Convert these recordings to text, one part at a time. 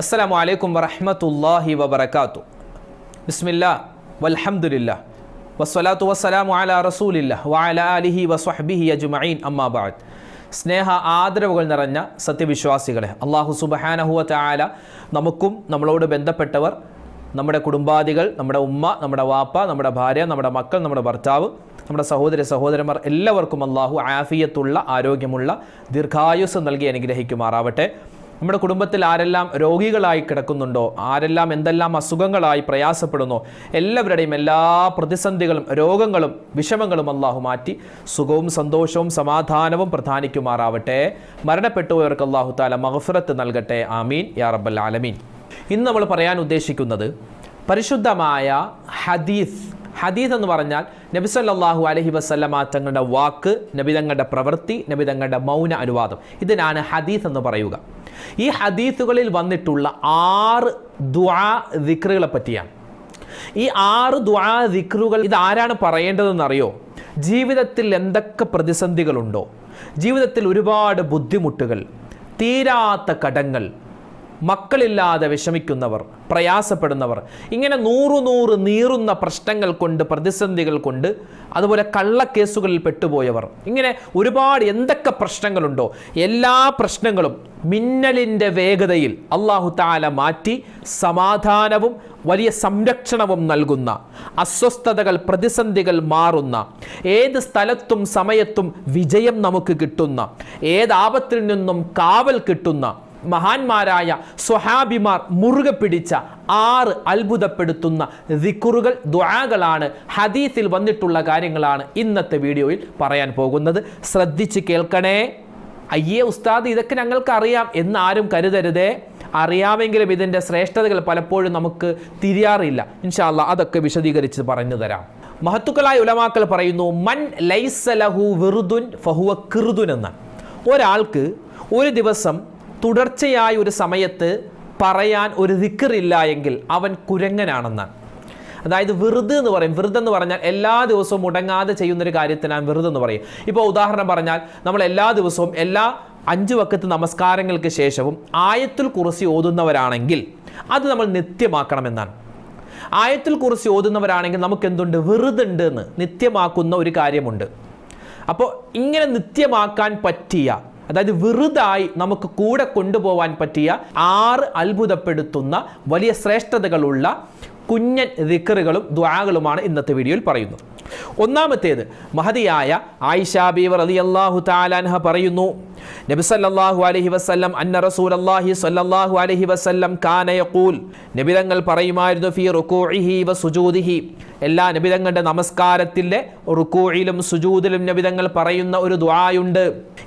അസ്സലാമു അലൈക്കും വറഹ്മത്തുള്ളാഹി വബർക്കാത്തു ബിസ്മില്ല വൽഹമുല്ല വസ്സലാത്തു വസ്സലാമു അലാ റസൂലില്ല വഅലാ അലിഹി വസ്വഹ്ബിഹി അജ്മഈൻ അമ്മാ ബഅദ്. സ്നേഹ ആദരവുകൾ നിറഞ്ഞ സത്യവിശ്വാസികളെ അള്ളാഹു സുബഹാനഹുവ തആല നമുക്കും നമ്മളോട് ബന്ധപ്പെട്ടവർ നമ്മുടെ കുടുംബാദികൾ നമ്മുടെ ഉമ്മ നമ്മുടെ വാപ്പ നമ്മുടെ ഭാര്യ നമ്മുടെ മക്കൾ നമ്മുടെ ഭർത്താവ് നമ്മുടെ സഹോദര സഹോദരന്മാർ എല്ലാവർക്കും അള്ളാഹു ആഫിയത്തുള്ള ആരോഗ്യമുള്ള ദീർഘായുസ് നൽകി അനുഗ്രഹിക്കുമാറാവട്ടെ. നമ്മുടെ കുടുംബത്തിൽ ആരെല്ലാം രോഗികളായി കിടക്കുന്നുണ്ടോ ആരെല്ലാം എന്തെല്ലാം അസുഖങ്ങളായി പ്രയാസപ്പെടുന്നു എല്ലാവരുടെയും എല്ലാ പ്രതിസന്ധികളും രോഗങ്ങളും വിഷമങ്ങളും അള്ളാഹു മാറ്റി സുഖവും സന്തോഷവും സമാധാനവും പ്രധാനിക്കുമാറാവട്ടെ. മരണപ്പെട്ടുപോയവർക്ക് അള്ളാഹു താല മഹഫിറത്ത് നൽകട്ടെ. ആമീൻ. യാ റബ്ബൽ ആലമീൻ. ഇന്ന് നമ്മൾ പറയാൻ ഉദ്ദേശിക്കുന്നത് പരിശുദ്ധമായ ഹദീസ് ഹദീസ് എന്ന് പറഞ്ഞാൽ നബി സല്ലല്ലാഹു അലൈഹി വസല്ലമ തങ്ങളുടെ വാക്ക് നബി തങ്ങളുടെ പ്രവൃത്തി നബി തങ്ങളുടെ മൗന അനുവാദം. ഇതിനാണ് ഹദീസ് എന്ന് പറയുക. ഈ ഹദീസുകളിൽ വന്നിട്ടുള്ള ആറ് ദ്വാ ദിക്റുകളെ പറ്റിയാണ്. ഈ ആറ് ദ്വാ ദിക്റുകൾ ഇത് ആരാണ് പറയേണ്ടതെന്നറിയോ? ജീവിതത്തിൽ എന്തൊക്കെ പ്രതിസന്ധികളുണ്ടോ? ജീവിതത്തിൽ ഒരുപാട് ബുദ്ധിമുട്ടുകൾ തീരാത്ത കടങ്ങൾ മക്കളില്ലാതെ വിഷമിക്കുന്നവർ പ്രയാസപ്പെടുന്നവർ ഇങ്ങനെ നൂറു നൂറ് നീറുന്ന പ്രശ്നങ്ങൾ കൊണ്ട് പ്രതിസന്ധികൾ കൊണ്ട് അതുപോലെ കള്ളക്കേസുകളിൽ പെട്ടുപോയവർ ഇങ്ങനെ ഒരുപാട് എന്തൊക്കെ പ്രശ്നങ്ങളുണ്ടോ എല്ലാ പ്രശ്നങ്ങളും മിന്നലിന്റെ വേഗതയിൽ അള്ളാഹു താല മാറ്റി സമാധാനവും വലിയ സംരക്ഷണവും നൽകുന്ന അസ്വസ്ഥതകൾ പ്രതിസന്ധികൾ മാറുന്ന ഏത് സ്ഥലത്തും സമയത്തും വിജയം നമുക്ക് കിട്ടുന്ന ഏതാപത്തിൽ നിന്നും കാവൽ കിട്ടുന്ന മഹാന്മാരായ സ്വഹാബിമാർ മുറുകെ പിടിച്ച ആറ് അത്ഭുതപ്പെടുത്തുന്ന ദിക്കുറുകൾ ദ്വാകളാണ് ഹദീസിൽ വന്നിട്ടുള്ള കാര്യങ്ങളാണ് ഇന്നത്തെ വീഡിയോയിൽ പറയാൻ പോകുന്നത്. ശ്രദ്ധിച്ച് കേൾക്കണേ. അയ്യേ ഉസ്താദ് ഇതൊക്കെ ഞങ്ങൾക്ക് അറിയാം എന്ന് ആരും കരുതരുതേ. അറിയാമെങ്കിലും ഇതിന്റെ ശ്രേഷ്ഠതകൾ പലപ്പോഴും നമുക്ക് തിരിയാറില്ല. ഇൻഷാല്ല അതൊക്കെ വിശദീകരിച്ച് പറഞ്ഞു തരാം. മഹത്തുക്കളായ ഉലമാക്കൾ പറയുന്നു മൻ ലൈസലഹു വെറുതുൻ ഫഹുവ കിറുതുൻ എന്ന് ഒരാൾക്ക് ഒരു ദിവസം തുടർച്ചയായ ഒരു സമയത്ത് പറയാൻ ഒരു ദിക്കറില്ല എങ്കിൽ അവൻ കുരങ്ങനാണെന്നാണ് അതായത് വെറുതെ എന്ന് പറയും. വെറുതെ എന്ന് പറഞ്ഞാൽ എല്ലാ ദിവസവും മുടങ്ങാതെ ചെയ്യുന്നൊരു കാര്യത്തിനാണ് വെറുതെ എന്ന് പറയും. ഇപ്പോൾ ഉദാഹരണം പറഞ്ഞാൽ നമ്മൾ എല്ലാ ദിവസവും എല്ലാ അഞ്ച് വക്കത്ത് നമസ്കാരങ്ങൾക്ക് ശേഷവും ആയത്തിൽ കുറിച്ച് ഓതുന്നവരാണെങ്കിൽ അത് നമ്മൾ നിത്യമാക്കണമെന്നാണ്. ആയത്തിൽ കുറിച്ച് ഓതുന്നവരാണെങ്കിൽ നമുക്ക് എന്തുണ്ട് വെറുതെ ഉണ്ട് എന്ന് നിത്യമാക്കുന്ന ഒരു കാര്യമുണ്ട്. അപ്പോൾ ഇങ്ങനെ നിത്യമാക്കാൻ പറ്റിയ അതായത് വെറുതായി നമുക്ക് കൂടെ കൊണ്ടുപോകാൻ പറ്റിയ ആറ് അത്ഭുതപ്പെടുത്തുന്ന വലിയ ശ്രേഷ്ഠതകളുള്ള കുഞ്ഞൻ ദിക്കറുകളും ദ്വാകളുമാണ് ഇന്നത്തെ വീഡിയോയിൽ പറയുന്നത്. ഒന്നാമത്തേത് മഹതിയായ ആയിഷ ബീവർ അലി അള്ളാഹു താലാൻഹ പറയുന്നു നബി സല്ലല്ലാഹു അലൈഹി വസല്ലം അന്ന റസൂലല്ലാഹി സല്ലല്ലാഹു അലൈഹി വസല്ലം കാന യഖൂൽ നബിതങ്ങൾ പറയുമായിരുന്നു ഫീ റുകൂഇഹി വ സുജൂദിഹി. എല്ലാ നബിതങ്ങളുടെ നമസ്കാരത്തിലെ റുക്കൂയിലും സുജൂദിലും നബിതങ്ങൾ പറയുന്ന ഒരു ദ്വായുണ്ട്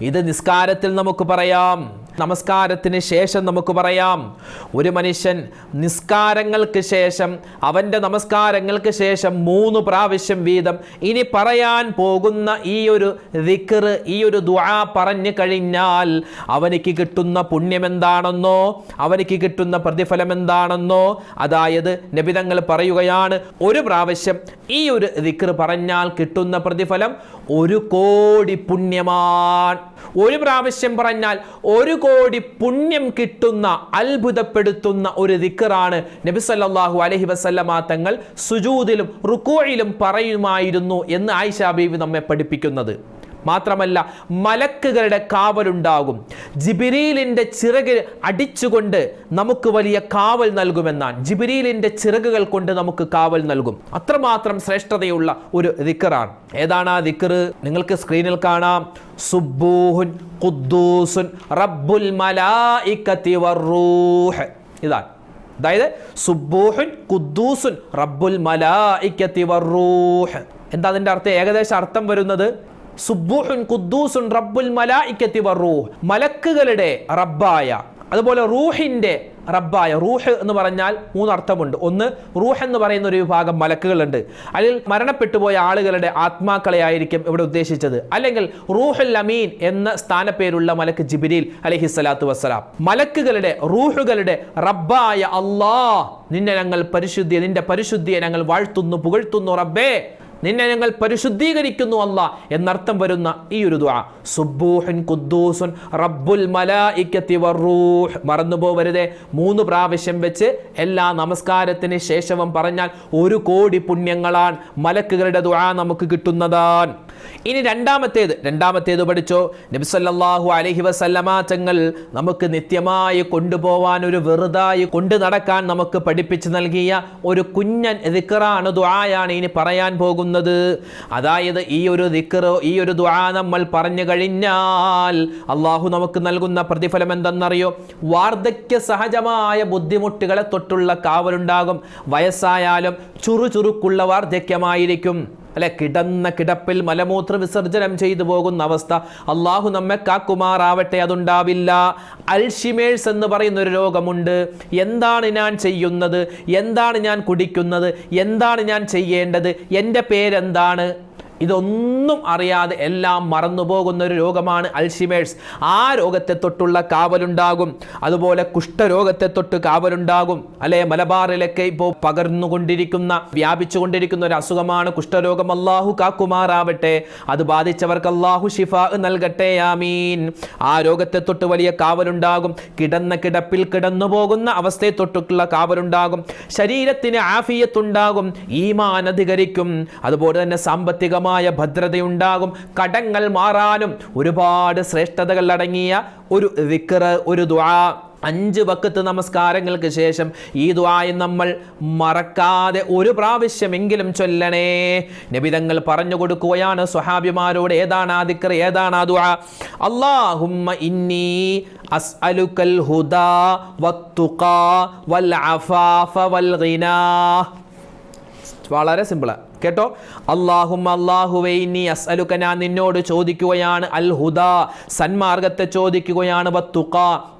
ഇത് നിസ്കാരത്തിൽ നമുക്ക് പറയാം. നമസ്കാരത്തിന് ശേഷം നമുക്ക് പറയാം. ഒരു മനുഷ്യൻ നിസ്കാരങ്ങൾക്ക് ശേഷം അവന്റെ നമസ്കാരങ്ങൾക്ക് ശേഷം മൂന്ന് പ്രാവശ്യം വീതം ഇനി പറയാൻ പോകുന്ന ഈ ഒരു ദിക്കർ ഈ ഒരു ദുആ പറഞ്ഞു കഴിഞ്ഞാൽ അവനിക്ക് കിട്ടുന്ന പുണ്യം എന്താണെന്നോ അവനിക്ക് കിട്ടുന്ന പ്രതിഫലം എന്താണെന്നോ അതായത് നബിതങ്ങൾ പറയുകയാണ് ഒരു പ്രാവശ്യം ഈ ഒരു ദിക്കർ പറഞ്ഞാൽ കിട്ടുന്ന പ്രതിഫലം ഒരു കോടി പുണ്യമാൻ. ഒരു പ്രാവശ്യം പറഞ്ഞാൽ ഒരു കോടി പുണ്യം കിട്ടുന്ന അത്ഭുതപ്പെടുത്തുന്ന ഒരു ദിക്കറാണ് നബി സല്ലല്ലാഹു അലൈഹി വസല്ലമ തങ്ങൾ സുജൂതിലും റുക്കോയിലും പറയുമായിരുന്നു എന്ന് ആയിഷ ബീവി നമ്മെ പഠിപ്പിക്കുന്നത്. മാത്രമല്ല മലക്കുകളുടെ കാവലുണ്ടാകും. ജിബിരീലിന്റെ ചിറക് അടിച്ചുകൊണ്ട് നമുക്ക് വലിയ കാവൽ നൽകുമെന്നാണ്. ജിബിരീലിന്റെ ചിറകുകൾ കൊണ്ട് നമുക്ക് കാവൽ നൽകും. അത്രമാത്രം ശ്രേഷ്ഠതയുള്ള ഒരു ദിക്കറാണ്. ഏതാണ് ആ ദിക്കറ്? നിങ്ങൾക്ക് സ്ക്രീനിൽ കാണാം. സുബൂഹുൻ ഖുദ്ദൂസുൻ റബ്ബുൽ മലായിക്കത്തി വറൂഹ് ഇതാണ്. അതായത് സുബൂഹുൻ ഖുദ്ദൂസുൻ റബ്ബുൽ വറൂഹ് എന്താ അതിന്റെ അർത്ഥം? ഏകദേശം അർത്ഥം വരുന്നത് സുബൂഹുൻ ഖുദ്ദൂസുൻ റബ്ബുൽ മലായിക്കത്തി വറൂഹ് മലക്കുകളുടെ റബ്ബായ. അതുപോലെ റൂഹിന്റെ റബ്ബായ. റൂഹ് എന്ന് പറഞ്ഞാൽ മൂന്നർത്ഥമുണ്ട്. ഒന്ന് റൂഹ് എന്ന് പറയുന്ന ഒരു വിഭാഗം മലക്കുകളുണ്ട്. അല്ലെങ്കിൽ മരണപ്പെട്ടു പോയ ആളുകളുടെ ആത്മാക്കളെ ആയിരിക്കും ഇവിടെ ഉദ്ദേശിച്ചത്. അല്ലെങ്കിൽ റൂഹുൽ അമീൻ എന്ന സ്ഥാനപ്പേരുള്ള മലക്ക് ജിബിരിൽ അലഹി സ്വലാത്തു വസ്സലാം. മലക്കുകളുടെ റൂഹുകളുടെ റബ്ബായ അള്ളാ നിന്നെ ഞങ്ങൾ പരിശുദ്ധിയെ നിന്റെ പരിശുദ്ധിയെ ഞങ്ങൾ വാഴ്ത്തുന്നു പുകഴ്ത്തുന്നു റബ്ബേ. നിന്നെ ഞങ്ങൾ പരിശുദ്ധീകരിക്കുന്നു അല്ല എന്നർത്ഥം വരുന്ന ഈ ഒരു ദുആ. സുബ്ബൂഹുൻ ഖുദ്ദൂസുൻ റബ്ബുൽ മലായിക്കത്തി വറൂഹ് മറന്നു മൂന്ന് പ്രാവശ്യം വെച്ച് എല്ലാ നമസ്കാരത്തിന് ശേഷവും പറഞ്ഞാൽ ഒരു കോടി പുണ്യങ്ങളാണ് മലക്കുകളുടെ ദുആ നമുക്ക് കിട്ടുന്നതാണ് ഇനി രണ്ടാമത്തേത്. രണ്ടാമത്തേത് പഠിച്ചോ? നബിസല്ലാഹു അലഹി വസല്ലമ തങ്ങൾ നമുക്ക് നിത്യമായി കൊണ്ടുപോവാൻ ഒരു വെറുതായി കൊണ്ടു നടക്കാൻ നമുക്ക് പഠിപ്പിച്ചു നൽകിയ ഒരു കുഞ്ഞൻ ദിക്കറാണ് ദുആയാണ് ഇനി പറയാൻ പോകുന്നത്. അതായത് ഈ ഒരു ദിക്കറോ ഈ ഒരു ദുആ നമ്മൾ പറഞ്ഞു കഴിഞ്ഞാൽ അള്ളാഹു നമുക്ക് നൽകുന്ന പ്രതിഫലം എന്തെന്നറിയോ? വാർദ്ധക്യ സഹജമായ ബുദ്ധിമുട്ടുകളെ തൊട്ടുള്ള കാവലുണ്ടാകും. വയസ്സായാലും ചുറുചുറുക്കുള്ള വാർദ്ധക്യമായിരിക്കും. അല്ലെ? കിടന്ന കിടപ്പിൽ മലമൂത്ര വിസർജനം ചെയ്തു പോകുന്ന അവസ്ഥ. അള്ളാഹു നമ്മെ കാക്കുമാറാവട്ടെ അതുണ്ടാവില്ല. അൽഷിമേഴ്സ് എന്ന് പറയുന്ന ഒരു രോഗമുണ്ട്. എന്താണ് ഞാൻ ചെയ്യുന്നത്? എന്താണ് ഞാൻ കുടിക്കുന്നത്? എന്താണ് ഞാൻ ചെയ്യേണ്ടത്? എന്റെ പേരെന്താണ്? ഇതൊന്നും അറിയാതെ എല്ലാം മറന്നുപോകുന്ന ഒരു രോഗമാണ് അൽഷിമേഴ്സ്. ആ രോഗത്തെ തൊട്ടുള്ള കാവലുണ്ടാകും. അതുപോലെ കുഷ്ഠരോഗത്തെ തൊട്ട് കാവലുണ്ടാകും. അല്ലെ? മലബാറിലൊക്കെ ഇപ്പോൾ പകർന്നുകൊണ്ടിരിക്കുന്ന വ്യാപിച്ചുകൊണ്ടിരിക്കുന്ന ഒരു അസുഖമാണ് കുഷ്ഠരോഗം. അള്ളാഹു കാക്കുമാറാവട്ടെ. അത് ബാധിച്ചവർക്ക് അള്ളാഹു ഷിഫ നൽകട്ടെ. ആമീൻ. ആ രോഗത്തെ തൊട്ട് വലിയ കാവലുണ്ടാകും. കിടന്ന കിടപ്പിൽ കിടന്നു പോകുന്ന അവസ്ഥയെ തൊട്ടുള്ള കാവലുണ്ടാകും. ശരീരത്തിന് ആഫിയത്തുണ്ടാകും. ഈമാൻ അധികരിക്കും. അതുപോലെ തന്നെ സാമ്പത്തികമായ ഭദ്രതയുണ്ടാകും. കടങ്ങൾ മാറാനും ഒരുപാട് ശ്രേഷ്ഠതകൾ അടങ്ങിയ ഒരു വിക്ര ഒരു ദ്വാ അഞ്ച് വക്കത്ത് നമസ്കാരങ്ങൾക്ക് ശേഷം ഈ ദ്വായ നമ്മൾ മറക്കാതെ ഒരു പ്രാവശ്യമെങ്കിലും ചൊല്ലണേ. നബിതങ്ങൾ പറഞ്ഞു കൊടുക്കുകയാണ് സ്വഹാബിമാരോട് ഏതാണ് ആ ദിക്കർ ഏതാണ് ആ ദ്വാ അള്ളാഹുമ്മ ഇന്നി അസ്അലുക്കൽ ഹുദാ വത്തുക വൽ അഫാഫ വൽ ഗിനാ. വളരെ സിമ്പിളാണ് കേട്ടോ? അള്ളാഹും അള്ളാഹുവൈ നീ ഞാൻ നിന്നോട് ചോദിക്കുകയാണ് അൽ ഹുദ സന്മാർഗത്തെ ചോദിക്കുകയാണ് വത്തുക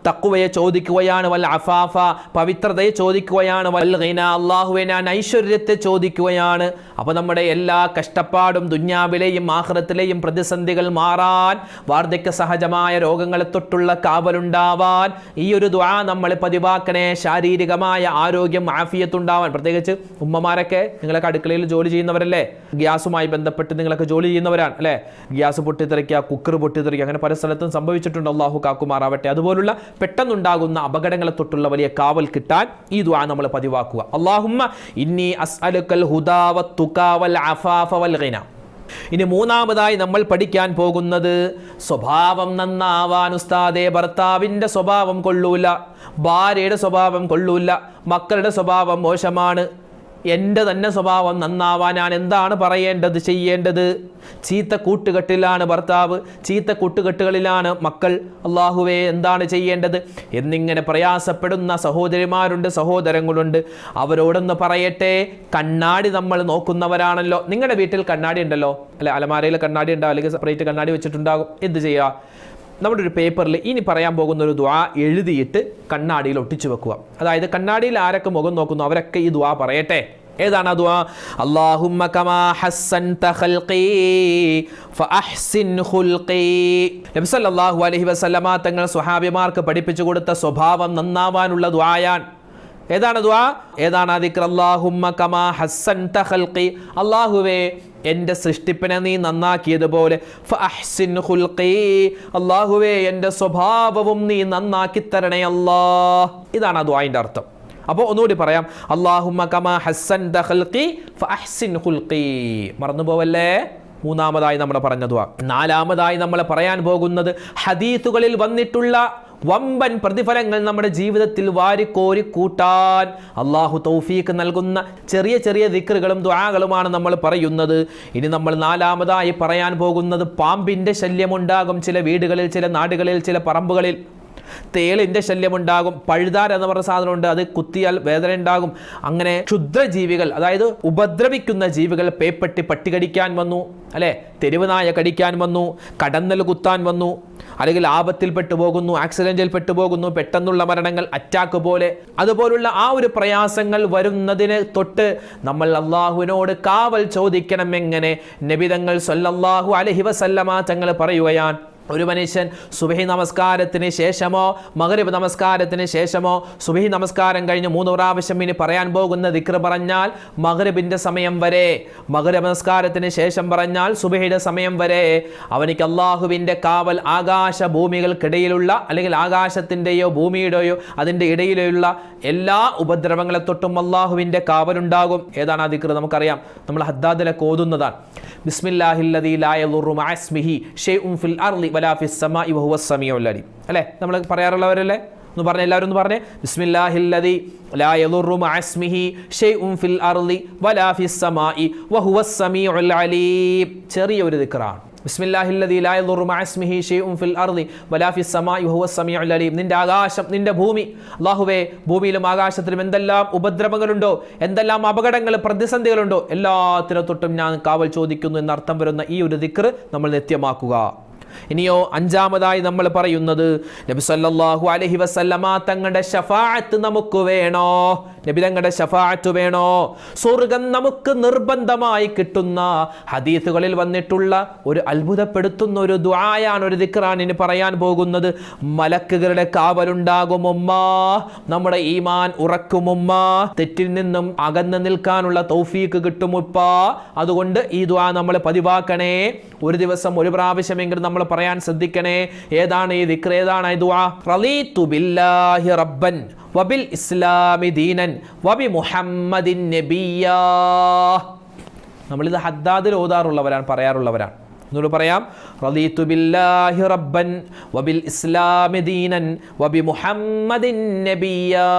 തക്കുവയെ ചോദിക്കുകയാണ് വൽ അഫാഫ പവിത്രതയെ ചോദിക്കുകയാണ് വൽ ഗൈന അള്ളാഹുവെ ഞാൻ ഐശ്വര്യത്തെ ചോദിക്കുകയാണ്. അപ്പോൾ നമ്മുടെ എല്ലാ കഷ്ടപ്പാടും ദുന്യാവിലെയും ആഹ്റത്തിലെയും പ്രതിസന്ധികൾ മാറാൻ വാർദ്ധക്യ സഹജമായ രോഗങ്ങളെ തൊട്ടുള്ള കാവലുണ്ടാവാൻ ഈ ഒരു ദ്വാ നമ്മൾ പതിവാക്കണേ ശാരീരികമായ ആരോഗ്യം ആഫിയത്തുണ്ടാവാൻ. പ്രത്യേകിച്ച് ഉമ്മമാരൊക്കെ നിങ്ങളൊക്കെ അടുക്കളയിൽ ജോലി ചെയ്യുന്നവരല്ലേ ഗ്യാസുമായി ബന്ധപ്പെട്ട് നിങ്ങളൊക്കെ ജോലി ചെയ്യുന്നവരാണ് അല്ലേ? ഗ്യാസ് പൊട്ടിത്തെറിക്കുക കുക്കർ പൊട്ടിത്തെറിക്കുക അങ്ങനെ പല സ്ഥലത്തും സംഭവിച്ചിട്ടുണ്ട്. അള്ളാഹു കാക്കുമാറാവട്ടെ. അതുപോലുള്ള പെട്ടെന്നുണ്ടാകുന്ന അപകടങ്ങളെ തൊട്ടുള്ള വലിയ കാവൽ കിട്ടാൻ ഈ ദ്വാ നമ്മൾ പതിവാക്കുക. അള്ളാഹുമ്മ ഇന്നി അസ്അലുക്കൽ ഇനി മൂന്നാമതായി നമ്മൾ പഠിക്കാൻ പോകുന്നത് സ്വഭാവം നന്നാവാൻ ഉസ്താദെ ഭർത്താവിന്റെ സ്വഭാവം കൊള്ളൂല ഭാര്യയുടെ സ്വഭാവം കൊള്ളൂല മക്കളുടെ സ്വഭാവം മോശമാണ്. എന്റെ തന്നെ സ്വഭാവം നന്നാവാൻ ഞാൻ എന്താണ് പറയേണ്ടത് ചെയ്യേണ്ടത്? ചീത്ത കൂട്ടുകെട്ടിലാണ് ഭർത്താവ് ചീത്ത കൂട്ടുകെട്ടുകളിലാണ് മക്കൾ. അള്ളാഹുവേ എന്താണ് ചെയ്യേണ്ടത്? എന്നിങ്ങനെ പ്രയാസപ്പെടുന്ന സഹോദരിമാരുണ്ട് സഹോദരങ്ങളുണ്ട്. അവരോടൊന്ന് പറയട്ടെ കണ്ണാടി നമ്മൾ നോക്കുന്നവരാണല്ലോ. നിങ്ങളുടെ വീട്ടിൽ കണ്ണാടി ഉണ്ടല്ലോ? അല്ലെ അലമാരയിൽ കണ്ണാടി ഉണ്ടാവും അല്ലെങ്കിൽ സെപ്പറേറ്റ് കണ്ണാടി വെച്ചിട്ടുണ്ടാകും? എന്ത് ചെയ്യുക? നമ്മുടെ ഒരു പേപ്പറിൽ ഇനി പറയാൻ പോകുന്ന ഒരു ദ്വാ എഴുതിയിട്ട് കണ്ണാടിയിൽ ഒട്ടിച്ചു വെക്കുക. അതായത് കണ്ണാടിയിൽ ആരൊക്കെ മുഖം നോക്കുന്നു അവരൊക്കെ ഈ ദ്വാ പറയട്ടെ? ഏതാണ് ആ ദ്വാ അല്ലാഹുമ്മ കമാ ഹസ്സൻ തഖൽഖി ഫഅഹ്സിൻ ഖുൽഖി. നബി സല്ലല്ലാഹു അലൈഹി വസല്ലമ തങ്ങൾ സ്വഹാബിമാർക്ക് പഠിപ്പിച്ചു കൊടുത്ത സ്വഭാവം നന്നാവാനുള്ള ദ്വായാൻ ഏതാണ് ദ്വാ ഏതാണ് ആ ദിക്ർ? അല്ലാഹുമ്മ കമാ ഹസ്സൻ തഖൽഖി അല്ലാഹുവേ എന്റെ സൃഷ്ടിപ്പിനെ നീ നന്നാക്കിയതുപോലെ. അള്ളാഹുവേ എന്റെ സ്വഭാവവും നീ നന്നാക്കി തരണേ അല്ലാ. ഇതാണ് ആ ദ്വായിന്റെ അർത്ഥം. അപ്പോൾ ഒന്നുകൂടി പറയാം. അള്ളാഹുമ്മ കമാ ഹസ്സൻ ദഹൽക്കി ഫഅഹ്സിൻ ഹുൽക്കി മറന്നു പോവല്ലേ മൂന്നാമതായി നമ്മൾ പറഞ്ഞതുവാ നാലാമതായി നമ്മൾ പറയാൻ പോകുന്നത് ഹദീസുകളിൽ വന്നിട്ടുള്ള വമ്പൻ പ്രതിഫലങ്ങൾ നമ്മുടെ ജീവിതത്തിൽ വാരിക്കോരി കൂട്ടാൻ അള്ളാഹു തൗഫീക്ക് നൽകുന്ന ചെറിയ ചെറിയ ദിക്റുകളും ദ്വാകളുമാണ് നമ്മൾ പറയുന്നത്. ഇനി നമ്മൾ നാലാമതായി പറയാൻ പോകുന്നത് പാമ്പിന്റെ ശല്യമുണ്ടാകും ചില വീടുകളിൽ ചില നാടുകളിൽ ചില പറമ്പുകളിൽ. തേളിന്റെ ശല്യമുണ്ടാകും പഴുതാർ എന്ന് പറഞ്ഞ സാധനമുണ്ട് അത് കുത്തിയാൽ വേദന ഉണ്ടാകും. അങ്ങനെ ക്ഷുദ്രജീവികൾ അതായത് ഉപദ്രവിക്കുന്ന ജീവികൾ പേപ്പട്ടി പട്ടി കടിക്കാൻ വന്നു അല്ലെ? തെരുവുനായ കടിക്കാൻ വന്നു കടന്നൽ കുത്താൻ വന്നു അല്ലെങ്കിൽ ആപത്തിൽ പെട്ടുപോകുന്നു ആക്സിഡന്റിൽ പെട്ടുപോകുന്നു പെട്ടെന്നുള്ള മരണങ്ങൾ അറ്റാക്ക് പോലെ. അതുപോലുള്ള ആ ഒരു പ്രയാസങ്ങൾ വരുന്നതിന് തൊട്ട് നമ്മൾ അള്ളാഹുവിനോട് കാവൽ ചോദിക്കണം എങ്ങനെ നബിതങ്ങൾ സല്ലല്ലാഹു അലഹി വസല്ലമ തങ്ങൾ പറയുകയാണ് ഒരു മനുഷ്യൻ സുബഹി നമസ്കാരത്തിന് ശേഷമോ മകരബ് നമസ്കാരത്തിന് ശേഷമോ സുബഹി നമസ്കാരം കഴിഞ്ഞ് മൂന്ന് പ്രാവശ്യം ഇനി പറയാൻ പോകുന്ന ദിക്ർ പറഞ്ഞാൽ മകരബിന്റെ സമയം വരെ മകരബ് നമസ്കാരത്തിന് ശേഷം പറഞ്ഞാൽ സുബഹിയുടെ സമയം വരെ അവനിക്ക് അള്ളാഹുവിന്റെ കാവൽ ആകാശ ഭൂമികൾക്കിടയിലുള്ള അല്ലെങ്കിൽ ആകാശത്തിന്റെയോ ഭൂമിയുടെയോ അതിന്റെ ഇടയിലുള്ള എല്ലാ ഉപദ്രവങ്ങളെ തൊട്ടും അള്ളാഹുവിന്റെ കാവലുണ്ടാകും. ഏതാണ് ആ ദിക്ർ? നമുക്കറിയാം. നമ്മൾ ഹദ്ദാദിലെ കോതുന്നതാണ്. ബിസ്മില്ലാഹില്ലദീ ലാ യദുറു മഅ ഇസ്മിഹി ഫിൽ അർളി വലാ ഫിസ് സമാഇ വഹുവ സമീഉൽ അലീം. അല്ലേ? നമ്മൾ പറയാറുള്ളവരല്ലേ? എന്ന് പറഞ്ഞേ എല്ലാവരും ഒന്ന് പറഞ്ഞേ. ബിസ്മില്ലാഹില്ലദി ലാ യദുറു മഅസ്മിഹി ഷൈഉം ഫിൽ അർളി വലാ ഫിസ് സമാഇ വഹുവ സമീഉൽ അലീം. ചെറിയ ഒരു ദിക്റാണ്. ബിസ്മില്ലാഹില്ലതി ലാ യദുറു മഅസ്മിഹി ഷൈഉം ഫിൽ അർളി വലാ ഫിസ് സമാഇ വഹുവ സമീഉൽ അലീം. നിന്റെ ആകാശം നിന്റെ ഭൂമി. അല്ലാഹുവേ ഭൂമിയിലും ആകാശത്തിലും എന്തെല്ലാം ഉപദ്രവങ്ങളുണ്ടോ? എന്തെല്ലാം അപകടങ്ങൾ പ്രതിസന്ധികളുണ്ടോ? എല്ലാത്തിനെ തൊട്ടും ഞാൻ കാവൽ ചോദിക്കുന്നു എന്നർത്ഥം വരുന്ന ഈ ഒരു ദിക്ർ നമ്മൾ നിത്യമാക്കുക. ഇനിയോ അഞ്ചാമതായി നമ്മൾ പറയുന്നത് നബി സല്ലല്ലാഹു അലൈഹി വസല്ലമ തങ്ങളുടെ ഷഫാഅത്ത് നമുക്ക് വേണോ? നബി തങ്ങളുടെ ഷഫാഅത്ത് വേണോ? സ്വർഗം നമുക്ക് നിർബന്ധമായി കിട്ടുന്ന ഹദീസുകളിൽ വന്നിട്ടുള്ള ഒരു അത്ഭുതപ്പെടുത്തുന്ന ഒരു ദ്വായാണ് ഒരു ദിക്റാനിന് പറയാൻ പോകുന്നത്. മലക്കുകളുടെ കാവലുണ്ടാകും ഉമ്മ. നമ്മുടെ ഈമാൻ ഉറക്കും തെറ്റിൽ നിന്നും അകന്നു നിൽക്കാനുള്ള തൗഫീക്ക് കിട്ടും അതുകൊണ്ട് ഈ ദ്വാ നമ്മൾ പതിവാക്കണേ. ഒരു ദിവസം ഒരു പ്രാവശ്യമെങ്കിലും നമ്മൾ പറയാൻ ശ്രദ്ധിക്കണേ. ഏതാണ് ഈ ദിക്ർ ഏതാണ് ബില്ലാഹി റബ്ബൻ വബിൽ ഇസ്ലാമി ദീനൻ വബി മുഹമ്മദിൻ നബിയാ. നമ്മളിത് ഹദ്ദാദിൽ ഓതാറുള്ളവരാണ് പറയാറുള്ളവരാണ്. എന്നോട് പറയാം. റളീതു ബില്ലാഹി റബ്ബൻ വബിൽ ഇസ്ലാമി ദീനൻ വബി മുഹമ്മദിൻ നബിയാ.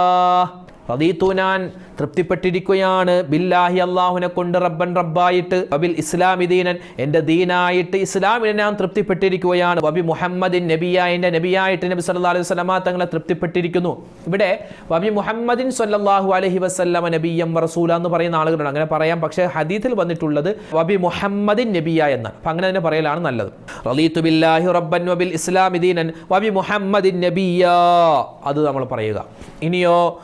റദീത്തു ഞാൻ തൃപ്തിപ്പെട്ടിരിക്കുകയാണ്. ബില്ലാഹി അള്ളാഹുനെ കൊണ്ട് റബ്ബൻ റബ്ബായിട്ട് അബിൽ ഇസ്ലാമി ദീനൻ എന്റെ ദീനായിട്ട് ഇസ്ലാമിനെ ഞാൻ തൃപ്തിപ്പെട്ടിരിക്കുകയാണ്. വബി മുഹമ്മദിൻ നബിയ എന്റെ നബിയായിട്ട് നബി സല്ലാ അലൈഹി വസ്ലമ തങ്ങളെ തൃപ്തിപ്പെട്ടിരിക്കുന്നു. ഇവിടെ വബി മുഹമ്മദിൻ സല്ലല്ലാഹു അലൈഹി വസല്ലമ നബിയം റസൂല എന്ന് പറയുന്ന ആളുകളുണ്ട്. അങ്ങനെ പറയാം. പക്ഷേ ഹദീത്തിൽ വന്നിട്ടുള്ളത് വബി മുഹമ്മദിൻ നബിയ എന്ന് അപ്പം അങ്ങനെ തന്നെ പറയലാണ് നല്ലത്. റദീത്തു ബില്ലാഹി റബ്ബൻ വബിൽ ഇസ്ലാമി ദീനൻ വബി മുഹമ്മദിൻ നബിയ. അത് നമ്മൾ പറയുക. ഇനിയോ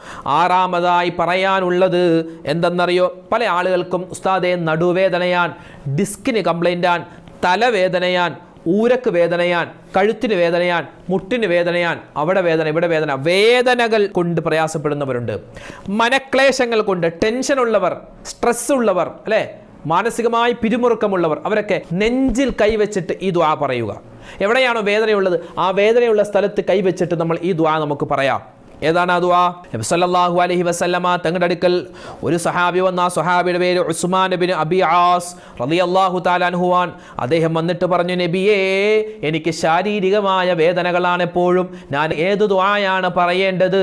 ആറാമതായി പറയാനുള്ളത് എന്തെന്നറിയോ? പല ആളുകൾക്കും ഉസ്താദെ നടുവേദനയാൻ ഡിസ്കിന് കംപ്ലൈന്റാൻ തലവേദനയാൻ ഊരക്ക് വേദനയാൻ കഴുത്തിന് വേദനയാൻ മുട്ടിന് വേദനയാൻ അവിടെ വേദന ഇവിടെ വേദന വേദനകൾ കൊണ്ട് പ്രയാസപ്പെടുന്നവരുണ്ട്. മനക്ലേശങ്ങൾ കൊണ്ട് ടെൻഷനുള്ളവർ സ്ട്രെസ് ഉള്ളവർ അല്ലേ? മാനസികമായി പിരിമുറുക്കമുള്ളവർ അവരൊക്കെ നെഞ്ചിൽ കൈവച്ചിട്ട് ഈ ദ്വാ പറയുക. എവിടെയാണോ വേദനയുള്ളത് ആ വേദനയുള്ള സ്ഥലത്ത് കൈവച്ചിട്ട് നമ്മൾ ഈ ദ്വാ നമുക്ക് പറയാം. ഏതാണ് ആ സല്ലല്ലാഹു അലൈഹി വസല്ലമ തങ്ങളുടെ അടുക്കൽ ഒരു സഹാബി വന്ന ആ സഹാബിയുടെ പേര് ഉസ്മാൻ ബിൻ അബി ആസ് റളിയല്ലാഹു അള്ളാഹു താലാൻഹുവാൻ അദ്ദേഹം വന്നിട്ട് പറഞ്ഞു നബിയേ എനിക്ക് ശാരീരികമായ വേദനകളാണ് എപ്പോഴും. ഞാൻ ഏത് ദുആയാണ് പറയേണ്ടത്?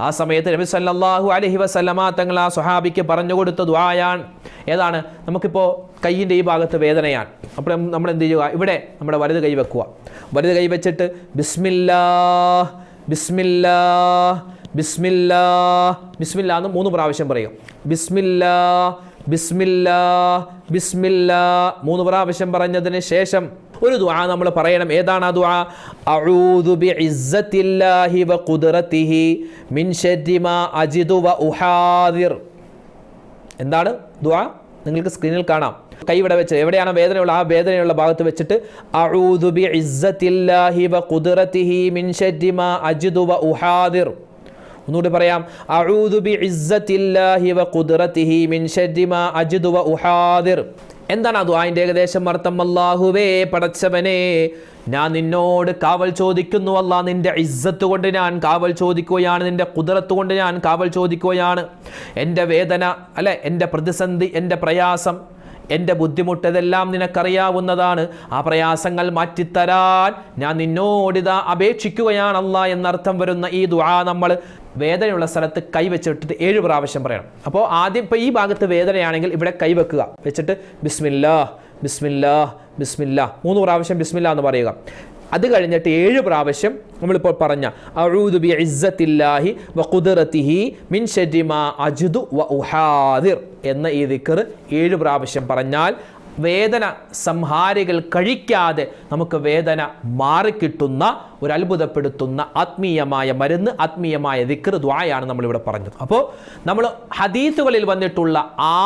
ആ സമയത്ത് നബി സല്ലാഹു അലഹി വസല്ലമ തങ്ങൾ ആ സുഹാബിക്ക് പറഞ്ഞു കൊടുത്ത ദുആയാണ്. ഏതാണ്? നമുക്കിപ്പോൾ കയ്യിന്റെ ഈ ഭാഗത്ത് വേദനയാണ്. അപ്പോൾ നമ്മൾ എന്ത് ചെയ്യുക? ഇവിടെ നമ്മുടെ വലത് കൈ വെക്കുക. വലത് കൈ വെച്ചിട്ട് ബിസ്മില്ലാ ബിസ്മില്ലാ ബിസ്മില്ലാ ബിസ്മില്ല എന്ന് മൂന്ന് പ്രാവശ്യം പറയും. ബിസ്മില്ലാ ബിസ്മില്ലാ ബിസ്മില്ലാ മൂന്ന് പ്രാവശ്യം പറഞ്ഞതിന് ശേഷം ഒരു ദുആ നമ്മൾ പറയണം. ഏതാണ് ആ ദുആ? അഊദു ബിഇസ്സത്തില്ലാഹി വ ഖുദ്റതിഹി മിൻ ശർരി മാ അജിദു വ ഉഹാദിർ. എന്താണ് ദുആ? നിങ്ങൾക്ക് സ്ക്രീനിൽ കാണാം. കൈ ഇവിടെ വെച്ച് എവിടെയാണോ വേദനയുള്ള ആ വേദനയുള്ള ഭാഗത്ത് വെച്ചിട്ട് വ മിൻ വ ഉഹാദിർ. ഒന്നുകൂടി പറയാം വ മിൻ വ ഉഹാദിർ. എന്താണ് ആ അതിന്റെ ഏകദേശം അർത്ഥം? അല്ലാഹുവേ പടച്ചവനെ ഞാൻ നിന്നോട് കാവൽ ചോദിക്കുന്നു. അല്ല നിന്റെ ഇസ്സത്ത് കൊണ്ട് ഞാൻ കാവൽ ചോദിക്കുകയാണ്. നിന്റെ കുതിരത്ത് കൊണ്ട് ഞാൻ കാവൽ ചോദിക്കുകയാണ്. എന്റെ വേദന അല്ലെ എന്റെ പ്രതിസന്ധി എന്റെ പ്രയാസം എന്റെ ബുദ്ധിമുട്ടതെല്ലാം നിനക്കറിയാവുന്നതാണ്. ആ പ്രയാസങ്ങൾ മാറ്റിത്തരാൻ ഞാൻ നിന്നോടിതാ അപേക്ഷിക്കുകയാണല്ല എന്നർത്ഥം വരുന്ന ഈ ദുആ നമ്മൾ വേദനയുള്ള സ്ഥലത്ത് കൈവച്ചിട്ടിട്ട് ഏഴ് പ്രാവശ്യം പറയണം. അപ്പോൾ ആദ്യം ഇപ്പോൾ ഈ ഭാഗത്ത് വേദനയാണെങ്കിൽ ഇവിടെ കൈവെക്കുക. വെച്ചിട്ട് ബിസ്മില്ലാ ബിസ്മില്ലാ ബിസ്മില്ലാ. മൂന്ന് പ്രാവശ്യം ബിസ്മില്ല എന്ന് പറയുക. അത് കഴിഞ്ഞിട്ട് ഏഴ് പ്രാവശ്യം നമ്മളിപ്പോൾ പറഞ്ഞ ബി വ മിൻ അജ്ദു വ ഉഹാദിർ എന്ന ഈ ദിക്കർ ഏഴ് പ്രാവശ്യം പറഞ്ഞാൽ വേദന സംഹാരികൾ കഴിക്കാതെ നമുക്ക് വേദന മാറിക്കിട്ടുന്ന ഒരു അത്ഭുതപ്പെടുത്തുന്ന ആത്മീയമായ മരുന്ന് ആത്മീയമായ ദിക്ർ ദ്വായാണ് നമ്മളിവിടെ പറഞ്ഞത്. അപ്പോൾ നമ്മൾ ഹദീസുകളിൽ വന്നിട്ടുള്ള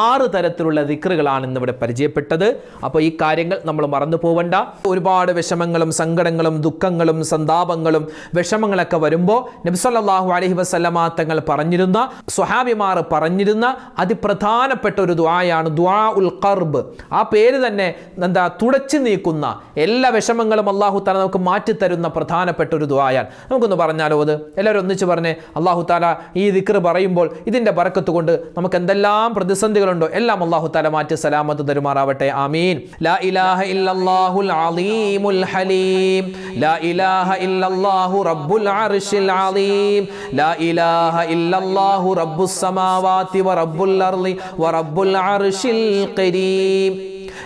ആറ് തരത്തിലുള്ള ദിക്റുകളാണ് ഇന്നിവിടെ പരിചയപ്പെട്ടത്. അപ്പോൾ ഈ കാര്യങ്ങൾ നമ്മൾ മറന്നു പോവണ്ട. ഒരുപാട് വിഷമങ്ങളും സങ്കടങ്ങളും ദുഃഖങ്ങളും സന്താപങ്ങളും വിഷമങ്ങളൊക്കെ വരുമ്പോൾ നബ്സല്ലാഹു അലഹി വസ്ലമാ തങ്ങൾ പറഞ്ഞിരുന്ന സ്വഹാബിമാർ പറഞ്ഞിരുന്ന അതിപ്രധാനപ്പെട്ട ഒരു ദ്വായാണ് ദ്വാ ഉൽ കർബ് ആ പേര് തന്നെ എന്താ തുടച്ചു നീക്കുന്ന എല്ലാ വിഷമങ്ങളും അള്ളാഹു തല നമുക്ക് മാറ്റിത്തരുന്ന പ്രധാനപ്പെട്ട ഒരു ദുവായാൻ നമുക്കൊന്ന് പറഞ്ഞാലോ അത്? എല്ലാവരും ഒന്നിച്ച് പറഞ്ഞേ. അള്ളാഹു താല ഈ ദിക്ർ പറയുമ്പോൾ ഇതിന്റെ പറക്കത്ത് കൊണ്ട് നമുക്ക് എന്തെല്ലാം പ്രതിസന്ധികളുണ്ടോ? എല്ലാം അള്ളാഹു താല മാറ്റി സലാമത്ത് തരുമാറാവട്ടെ. ആമീൻ. ലാ ഇലാഹ ഇല്ലല്ലാഹുൽ അലീമുൽ ഹലീം. ലാ ഇലാഹ ഇല്ലല്ലാഹു റബ്ബുൽ അർശിൽ അലീം. ലാ ഇലാഹ ഇല്ലല്ലാഹു വ റബ്ബുൽ അർളി വ റബ്ബുൽ അർശിൽ കരീം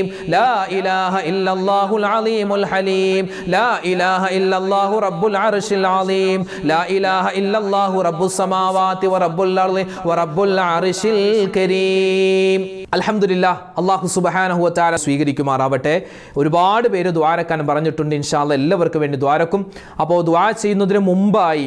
ഹലീം ലാ ഇലാഹ ഇല്ലല്ലാഹുൽ അലീമുൽ ഹലീം. ലാ ഇലാഹ ഇല്ലല്ലാഹു റബ്ബുൽ അർശിൽ അലീം. ലാ ഇലാഹ ഇല്ലല്ലാഹു റബ്ബുസ് സമാവാതി വറബ്ബുൽ അർളി വറബ്ബുൽ അർശിൽ കരീം. അലഹമില്ല അള്ളാഹു സുബഹാനഹു താര സ്വീകരിക്കുമാറാവട്ടെ. ഒരുപാട് പേര് ദ്വാരക്കാൻ പറഞ്ഞിട്ടുണ്ട് ഇൻഷാല്ല എല്ലാവർക്കും വേണ്ടി ദ്വാരക്കും. അപ്പോൾ ദ്വാര ചെയ്യുന്നതിന് മുമ്പായി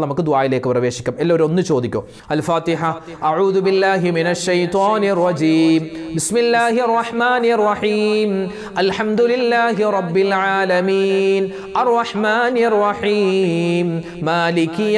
നമുക്ക് ദ്വായിലേക്ക് പ്രവേശിക്കാം. എല്ലാവരും ഒന്ന് ചോദിക്കോ. അൽ ഫാത്തിഹ അഊദു ബില്ലാഹി മിനശ് റജീം. ബിസ്മില്ലാഹിർ റഹ്മാനിർ റഹീം അൽഹംദുലില്ലാഹി റബ്ബിൽ ആലമീൻ. അർറഹ്മാനിർ റഹീം മാലികി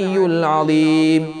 العلي العظيم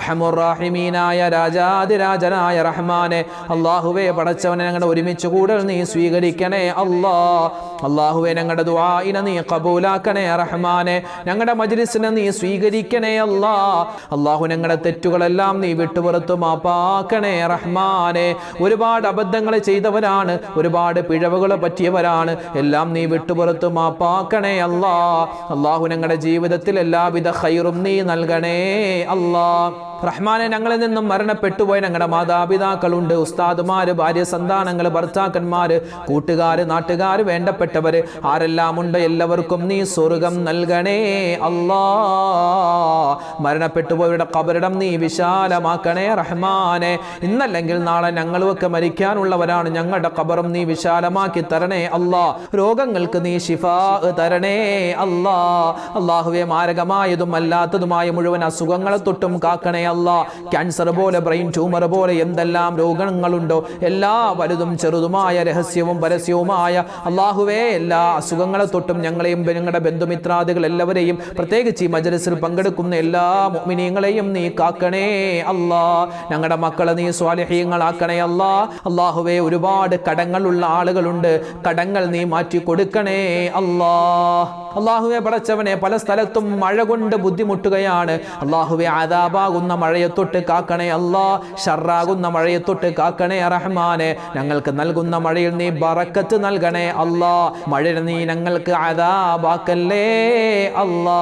അർഹമുറാഹിമീനായ രാജാതിരാജനായ റഹ്മാനെ അള്ളാഹുവെ പടച്ചവനെ ഞങ്ങളുടെ ഒരുമിച്ച് കൂടൽ നീ സ്വീകരിക്കണേ അല്ലാ അള്ളാഹുവെ ഞങ്ങളുടെ ദുആഇനെ നീ കബൂലാക്കണേ റഹ്മാനെ ഞങ്ങളുടെ മജ്ലിസിനെ നീ സ്വീകരിക്കണേ അല്ലാ അള്ളാഹു ഞങ്ങളുടെ തെറ്റുകളെല്ലാം നീ വിട്ടുപുറത്തു മാപ്പാക്കണേ റഹ്മാനെ. ഒരുപാട് അബദ്ധങ്ങൾ ചെയ്തവരാണ് ഒരുപാട് പിഴവുകൾ പറ്റിയവരാണ് എല്ലാം നീ വിട്ടുപുറത്തു മാപ്പാക്കണേ അല്ലാ അള്ളാഹു ഞങ്ങളുടെ ജീവിതത്തിൽ എല്ലാവിധ ഹൈറും നീ നൽകണേ അല്ലാ റഹ്മാനെ ഞങ്ങളിൽ നിന്നും മരണപ്പെട്ടുപോയ ഞങ്ങളുടെ മാതാപിതാക്കളുണ്ട്. ഉസ്താദുമാര് ഭാര്യ സന്താനങ്ങൾ ഭർത്താക്കന്മാര് കൂട്ടുകാര് നാട്ടുകാര് വേണ്ടപ്പെട്ടവര് ആരെല്ലാം ഉണ്ട് എല്ലാവർക്കും നീ സ്വർഗം നൽകണേ അല്ലാ. മരണപ്പെട്ടുപോയവരുടെ കബറിടം നീ വിശാലമാക്കണേ റഹ്മാനെ. ഇന്നല്ലെങ്കിൽ നാളെ ഞങ്ങളുമൊക്കെ മരിക്കാനുള്ളവരാണ്. ഞങ്ങളുടെ കബറും നീ വിശാലമാക്കി തരണേ അല്ലാ. രോഗങ്ങൾക്ക് നീ ഷിഫാ തരണേ അല്ലാ. അള്ളാഹുവെ മാരകമായതും അല്ലാത്തതുമായ മുഴുവൻ അസുഖങ്ങളെ തൊട്ടും കാക്കണേ അല്ല. ക്യാൻസർ പോലെ ബ്രെയിൻ ട്യൂമർ പോലെ എന്തെല്ലാം രോഗങ്ങളുണ്ടോ? എല്ലാ വലുതും ചെറുതുമായ രഹസ്യവും പരസ്യവുമായ അള്ളാഹുവേ എല്ലാ അസുഖങ്ങളെ തൊട്ടും ഞങ്ങളെയും ഞങ്ങളുടെ ബന്ധുമിത്രാദികൾ എല്ലാവരെയും പ്രത്യേകിച്ച് ഈ മജലസിൽ പങ്കെടുക്കുന്ന എല്ലാ മുഅ്മിനീങ്ങളെയും നീ കാക്കണേ അല്ലാ. ഞങ്ങളുടെ മക്കളെ നീ സ്വാലഹീയങ്ങളാക്കണേ അല്ലാ. അള്ളാഹുവേ ഒരുപാട് കടങ്ങളുള്ള ആളുകളുണ്ട്. കടങ്ങൾ നീ മാറ്റി കൊടുക്കണേ അല്ലാ. അള്ളാഹുവെ പടച്ചവനെ പല സ്ഥലത്തും മഴ കൊണ്ട് ബുദ്ധിമുട്ടുകയാണ്. അള്ളാഹുവെ ആദാബാകുന്ന മഴയത്തൊട്ട് കാക്കണേ അല്ലാ. ഷർറാകുന്ന മഴയത്തൊട്ട് കാക്കണേ റഹ്മാനെ. ഞങ്ങൾക്ക് നൽകുന്ന മഴയിൽ നീ ബറക്കത്ത് നൽകണേ അല്ലാ. മഴ നീ ഞങ്ങൾക്ക് ആദാബാക്കല്ലേ അല്ലാ.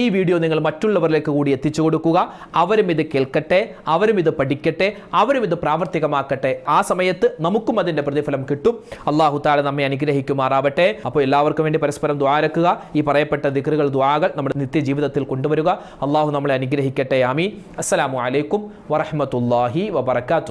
ഈ വീഡിയോ നിങ്ങൾ മറ്റുള്ളവരിലേക്ക് കൂടി എത്തിച്ചു കൊടുക്കുക. അവരും ഇത് കേൾക്കട്ടെ അവരും ഇത് പഠിക്കട്ടെ അവരും ഇത് പ്രാവർത്തികമാക്കട്ടെ. ആ സമയത്ത് നമുക്കും അതിന്റെ പ്രതിഫലം കിട്ടും. അള്ളാഹു താല നമ്മെ അനുഗ്രഹിക്കുമാറാവട്ടെ. അപ്പോൾ എല്ലാവർക്കും വേണ്ടി പരസ്പരം ദ്വാരക്കുക ഈ പറയപ്പെട്ട ദിക്കറുകൾ ദ്വാകൾ നമ്മുടെ നിത്യജീവിതത്തിൽ കൊണ്ടുവരിക. അള്ളാഹു നമ്മളെ അനുഗ്രഹിക്കട്ടെ. ആമി അസ്സലാമു അലൈക്കും വറഹമത്തല്ലാഹി വബർക്കാത്തു